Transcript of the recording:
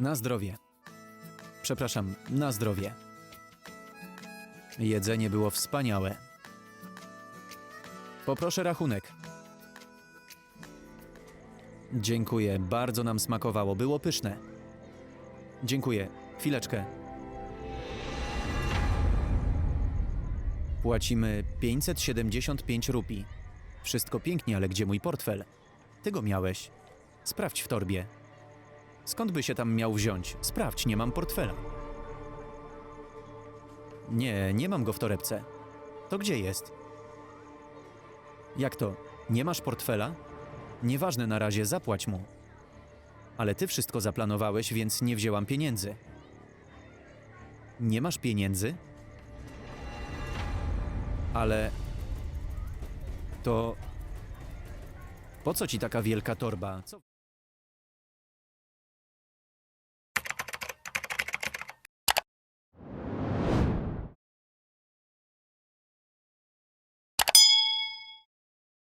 Na zdrowie. Przepraszam, na zdrowie. Jedzenie było wspaniałe. Poproszę rachunek. Dziękuję, bardzo nam smakowało, było pyszne. Dziękuję, chwileczkę. Płacimy 575 rupii. Wszystko pięknie, ale gdzie mój portfel? Ty go miałeś. Sprawdź w torbie. Skąd by się tam miał wziąć? Sprawdź, nie mam portfela. Nie, nie mam go w torebce. To gdzie jest? Jak to? Nie masz portfela? Nieważne na razie, zapłać mu. Ale ty wszystko zaplanowałeś, więc nie wzięłam pieniędzy. Nie masz pieniędzy? Ale. To. Po co ci taka wielka torba? Co...